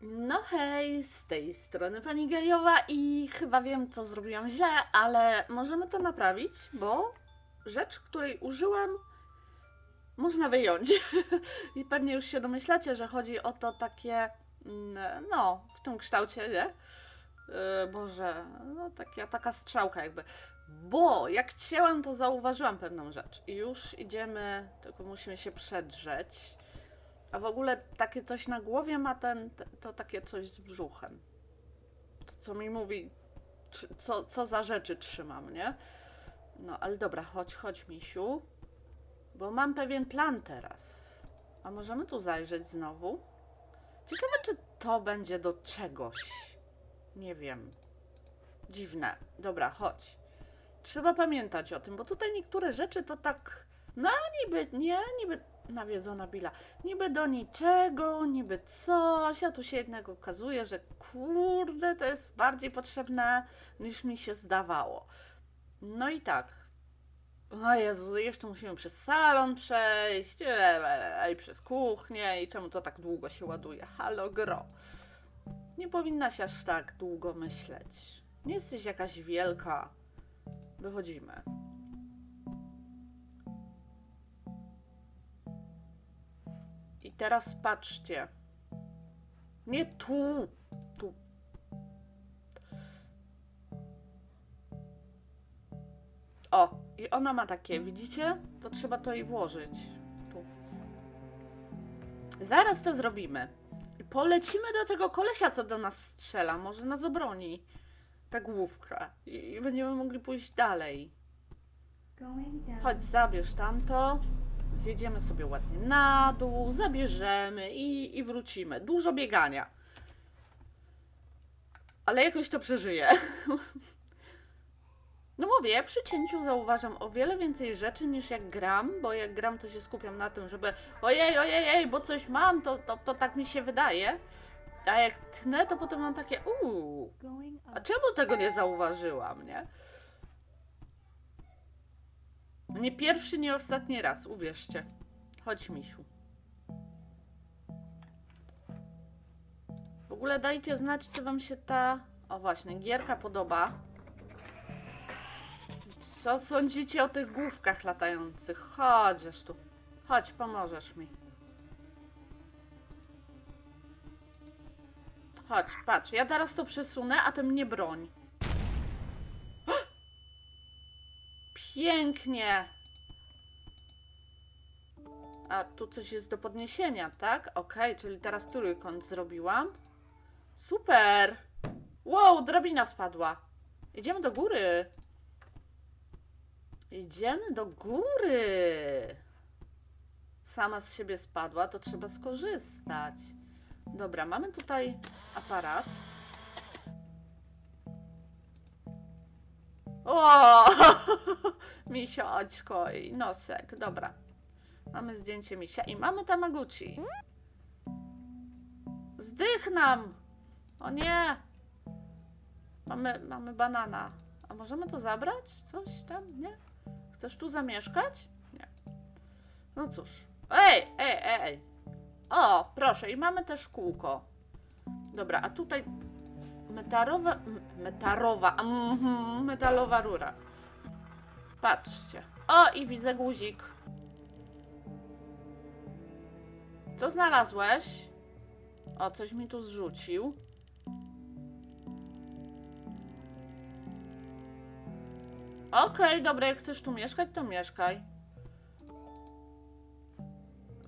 No hej, z tej strony pani Gejowa i chyba wiem, co zrobiłam źle, ale możemy to naprawić, bo rzecz, której użyłam, można wyjąć. I pewnie już się domyślacie, że chodzi o to takie, mm, no, w tym kształcie, nie? Yy, Boże, no taka, taka strzałka jakby. Bo jak cięłam, to zauważyłam pewną rzecz. I już idziemy, tylko musimy się przedrzeć. A w ogóle takie coś na głowie ma ten, te- to takie coś z brzuchem. To co mi mówi, co, co za rzeczy trzymam, nie? No ale dobra, chodź, chodź misiu. Bo mam pewien plan teraz. A możemy tu zajrzeć znowu? Ciekawe, czy to będzie do czegoś. Nie wiem. Dziwne. Dobra, chodź. Trzeba pamiętać o tym, bo tutaj niektóre rzeczy to tak. No, niby, nie, niby nawiedzona Billa. Niby do niczego, niby coś, a tu się jednego okazuje, że kurde, to jest bardziej potrzebne niż mi się zdawało. No i tak. O Jezu, jeszcze musimy przez salon przejść, e, i przez kuchnię, i czemu to tak długo się ładuje? Halo, gro. Nie powinnaś aż tak długo myśleć. Nie jesteś jakaś wielka. Wychodzimy. Teraz patrzcie. Nie tu. Tu. O, i ona ma takie, widzicie? To trzeba to jej włożyć. Tu. Zaraz to zrobimy. I polecimy do tego kolesia, co do nas strzela. Może nas obroni ta główka. I, i będziemy mogli pójść dalej. Chodź, zabierz tamto. Zjedziemy sobie ładnie na dół, zabierzemy i, i wrócimy. Dużo biegania. Ale jakoś to przeżyję. No mówię, przy cięciu zauważam o wiele więcej rzeczy niż jak gram, bo jak gram to się skupiam na tym, żeby ojej, ojej, ojej, bo coś mam, to, to, to tak mi się wydaje. A jak tnę, to potem mam takie uuu, a czemu tego nie zauważyłam, nie? Nie pierwszy, nie ostatni raz, uwierzcie. Chodź, misiu. W ogóle dajcie znać, czy wam się ta, o właśnie, gierka podoba. Co sądzicie o tych główkach latających? Chodź tu. Chodź, pomożesz mi. Chodź, patrz, ja teraz to przesunę, a ty mnie broń. Pięknie! A tu coś jest do podniesienia, tak? Okej, czyli teraz trójkąt zrobiłam. Super! Wow, drabina spadła. Idziemy do góry. Idziemy do góry. Sama z siebie spadła, to trzeba skorzystać. Dobra, mamy tutaj aparat. O! Misio, oczko i nosek. Dobra. Mamy zdjęcie misia i mamy Tamaguchi. Zdych nam! O nie! Mamy, mamy banana. A możemy to zabrać? Coś tam? Nie? Chcesz tu zamieszkać? Nie. No cóż. Ej, ej, ej, ej. O, proszę, i mamy też kółko. Dobra, a tutaj metarowa, metarowa, mhm, metalowa rura. Patrzcie. O, i widzę guzik. Co znalazłeś? O, coś mi tu zrzucił. Okej, dobra, jak chcesz tu mieszkać, to mieszkaj.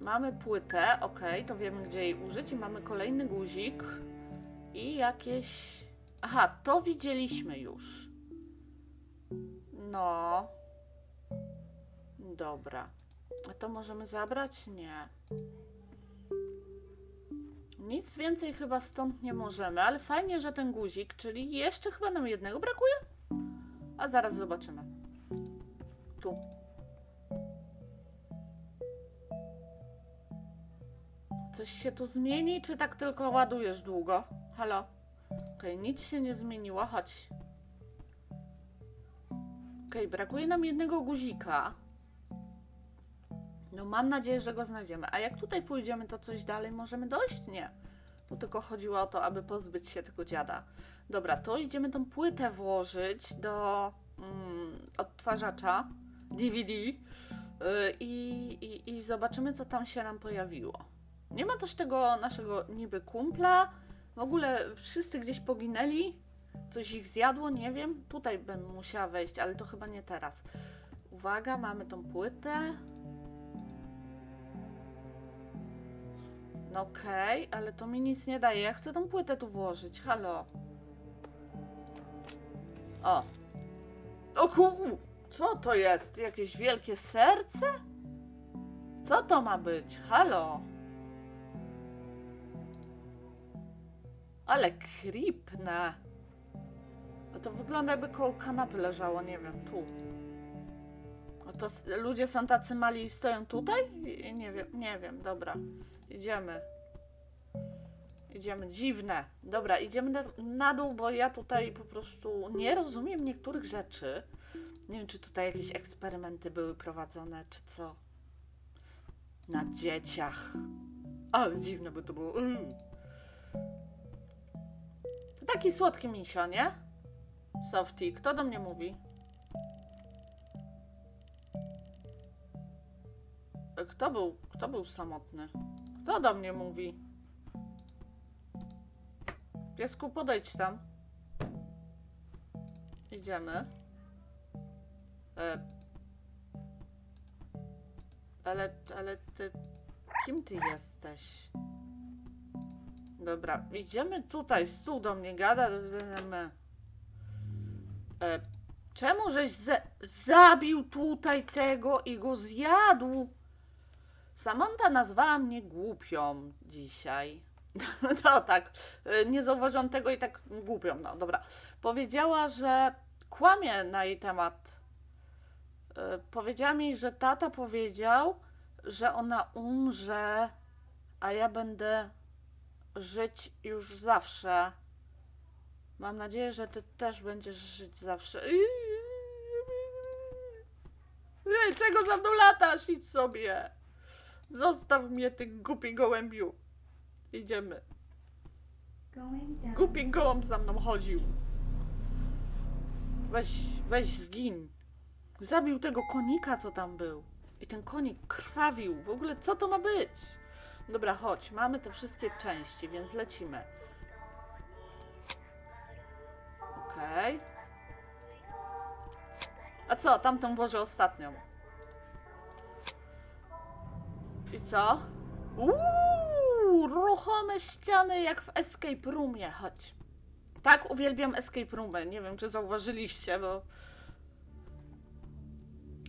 Mamy płytę, okej, to wiemy gdzie jej użyć i mamy kolejny guzik i jakieś... Aha, to widzieliśmy już. No. Dobra. A to możemy zabrać? Nie. Nic więcej chyba stąd nie możemy, ale fajnie, że ten guzik, czyli jeszcze chyba nam jednego brakuje? A zaraz zobaczymy. Tu. Coś się tu zmieni, czy tak tylko ładujesz długo? Halo? Okej, nic się nie zmieniło, chodź. Okej, brakuje nam jednego guzika. No mam nadzieję, że go znajdziemy. A jak tutaj pójdziemy, to coś dalej możemy dojść? Nie. Tu tylko chodziło o to, aby pozbyć się tego dziada. Dobra, to idziemy tą płytę włożyć do mm, odtwarzacza DVD yy, i, i zobaczymy, co tam się nam pojawiło. Nie ma też tego naszego niby kumpla. W ogóle wszyscy gdzieś poginęli. Coś ich zjadło, nie wiem. Tutaj bym musiała wejść, ale to chyba nie teraz. Uwaga, mamy tą płytę. No okej, ale to mi nic nie daje. Ja chcę tą płytę tu włożyć. Halo. O. O ku... Co to jest? Jakieś wielkie serce? Co to ma być? Halo. Ale creepne. To wygląda jakby koło kanapy leżało, nie wiem, tu. A to ludzie są tacy mali i stoją tutaj? Nie wiem, nie wiem, dobra. Idziemy. Idziemy, dziwne. Dobra, idziemy na, na dół, bo ja tutaj po prostu nie rozumiem niektórych rzeczy. Nie wiem, czy tutaj jakieś eksperymenty były prowadzone, czy co. Na dzieciach. Ale dziwne by to było. Uuu. Taki słodki misio, nie? Softy, kto do mnie mówi? Kto był, kto był samotny? Kto do mnie mówi? Piesku, podejdź tam. Idziemy. E, ale, ale ty... Kim ty jesteś? Dobra, idziemy tutaj, stół do mnie gada. E, czemu żeś zabił tutaj tego i go zjadł? Samantha nazwała mnie głupią dzisiaj. No tak, e, nie zauważyłam tego i tak głupią, no dobra. Powiedziała, że kłamie na jej temat. E, Powiedziała mi, że tata powiedział, że ona umrze, a ja będę żyć już zawsze. Mam nadzieję, że ty też będziesz żyć zawsze. Ej, czego za mną latasz? Idź sobie. Zostaw mnie, ty głupi gołębiu. Idziemy. Głupi gołąb za mną chodził. Weź, weź zgin. Zabił tego konika, co tam był. I ten konik krwawił. W ogóle co to ma być? Dobra, chodź. Mamy te wszystkie części, więc lecimy. Okej. A co? Tamtą włożę ostatnią. I co? Uuu, ruchome ściany jak w Escape Roomie. Chodź. Tak, uwielbiam Escape Roomy. Nie wiem, czy zauważyliście, bo...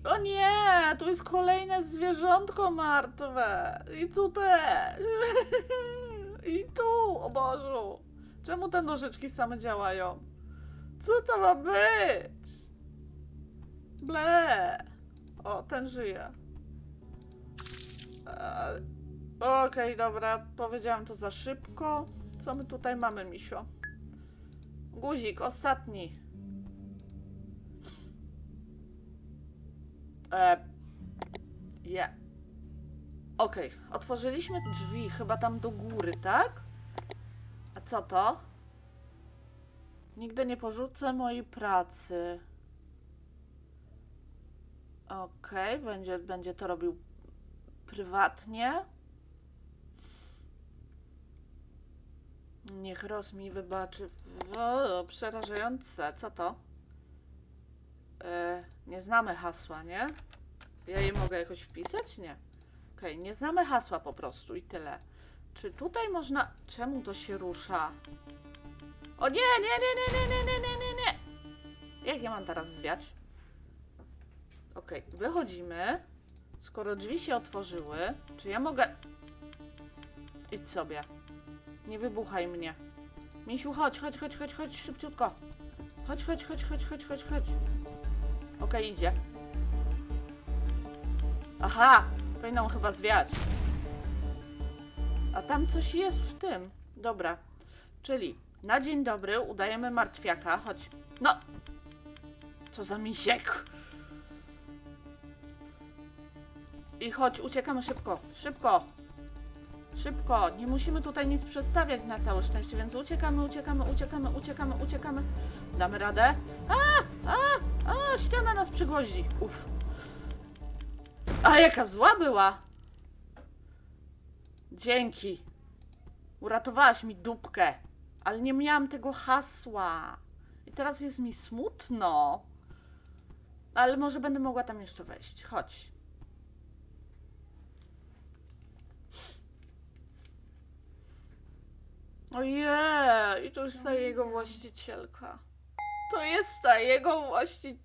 O nie, tu jest kolejne zwierzątko martwe. I tu też. I tu, o Bożu. Czemu te nożyczki same działają? Co to ma być? Ble. O, ten żyje. E, Okej, dobra, powiedziałam to za szybko. Co my tutaj mamy, misio? Guzik, ostatni. E, je. Okej, otworzyliśmy drzwi, chyba tam do góry, tak? A co to? Nigdy nie porzucę mojej pracy. Okej, będzie, będzie to robił prywatnie. Niech Ros mi wybaczy. O, przerażające. Co to? E, nie znamy hasła, nie? Ja je mogę jakoś wpisać? Nie. Okej, nie znamy hasła po prostu i tyle. Czy tutaj można... Czemu to się rusza? O nie, nie, nie, nie, nie, nie, nie, nie, nie. Jak ja mam teraz zwiać? Okej, wychodzimy. Skoro drzwi się otworzyły, czy ja mogę... Idź sobie. Nie wybuchaj mnie. Misiu, chodź, chodź, chodź, chodź, chodź, szybciutko. Chodź, chodź, chodź, chodź, chodź, chodź, chodź. Okej, idzie. Aha, powinno chyba zwiać. A tam coś jest w tym. Dobra. Czyli na dzień dobry udajemy martwiaka. Chodź. No! Co za misiek. I chodź, uciekamy szybko. Szybko. Szybko, nie musimy tutaj nic przestawiać na całe szczęście, więc uciekamy, uciekamy, uciekamy, uciekamy, uciekamy. Damy radę. A, a, a, ściana nas przygwoździ. Uf. A jaka zła była. Dzięki. Uratowałaś mi dupkę, ale nie miałam tego hasła. I teraz jest mi smutno. Ale może będę mogła tam jeszcze wejść. Chodź. Ojej, i to jest ta jego właścicielka. To jest ta jego właścicielka?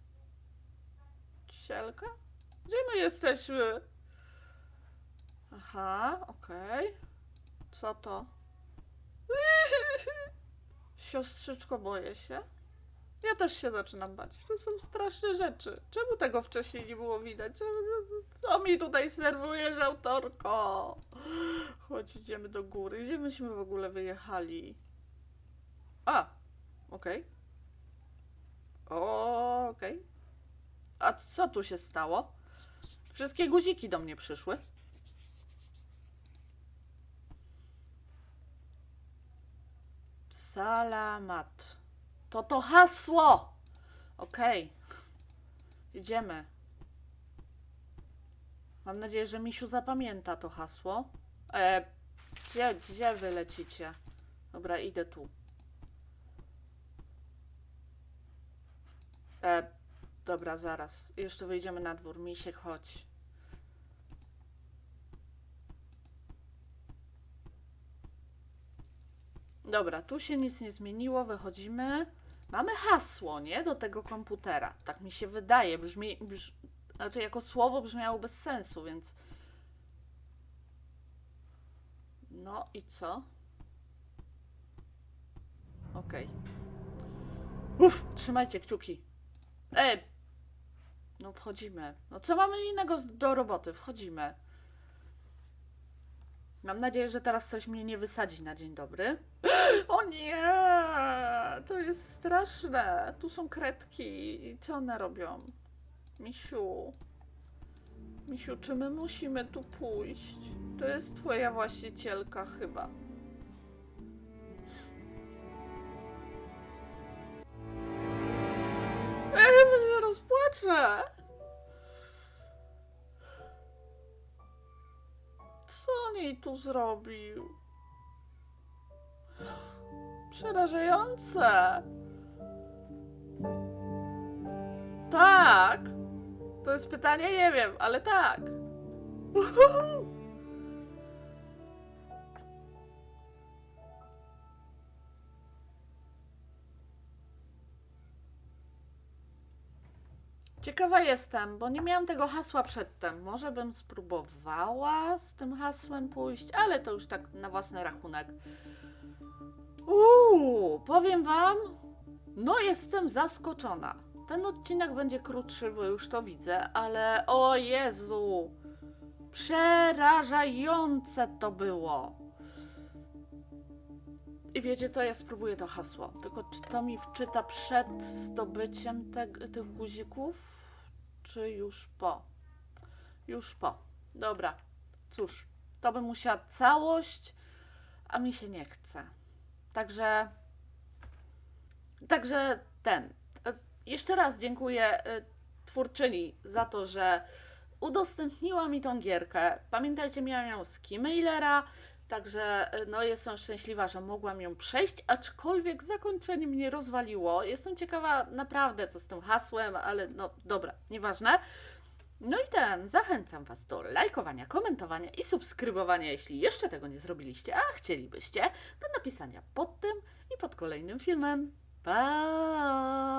Gdzie my jesteśmy? Aha, okej. Co to? Siostrzyczko, boję się. Ja też się zaczynam bać. To są straszne rzeczy. Czemu tego wcześniej nie było widać? Co mi tutaj serwujesz, autorko? Chodź, idziemy do góry. Gdzie myśmy w ogóle wyjechali? A, okej. O, Okej. A co tu się stało? Wszystkie guziki do mnie przyszły. Salamat. To to hasło! Okej. Idziemy. Mam nadzieję, że Misiu zapamięta to hasło. E, gdzie, gdzie wy lecicie? Dobra, idę tu. E, dobra, zaraz. Jeszcze wyjdziemy na dwór. Misiek, chodź. Dobra, tu się nic nie zmieniło, wychodzimy. Mamy hasło, nie? Do tego komputera. Tak mi się wydaje. Brzmi, brz... Znaczy, jako słowo brzmiało bez sensu, więc... No i co? Okej. Uff, trzymajcie kciuki. Ej! No wchodzimy. No co mamy innego do roboty? Wchodzimy. Mam nadzieję, że teraz coś mnie nie wysadzi na dzień dobry. O nie! To jest straszne. Tu są kredki. I co one robią? Misiu. Misiu, czy my musimy tu pójść? To jest twoja właścicielka chyba. Rozpłaczę. Co on jej tu zrobił? Przerażające. Tak. To jest pytanie, nie wiem, ale tak. Uhuhu. Ciekawa jestem, bo nie miałam tego hasła przedtem. Może bym spróbowała z tym hasłem pójść, ale to już tak na własny rachunek. Uuu, powiem wam, no jestem zaskoczona. Ten odcinek będzie krótszy, bo już to widzę, ale o Jezu, przerażające to było. I wiecie co, ja spróbuję to hasło. Tylko czy to mi wczyta przed zdobyciem tych guzików, czy już po? Już po. Dobra, cóż, to bym musiała całość, a mi się nie chce. Także, także ten. e, Jeszcze raz dziękuję e, twórczyni za to, że udostępniła mi tą gierkę. Pamiętajcie, miałam ją z Keymailera, także e, no jestem szczęśliwa, że mogłam ją przejść, aczkolwiek zakończenie mnie rozwaliło. Jestem ciekawa naprawdę, co z tym hasłem, ale no dobra, nieważne. No i ten, zachęcam Was do lajkowania, komentowania i subskrybowania, jeśli jeszcze tego nie zrobiliście, a chcielibyście, do napisania pod tym i pod kolejnym filmem. Pa!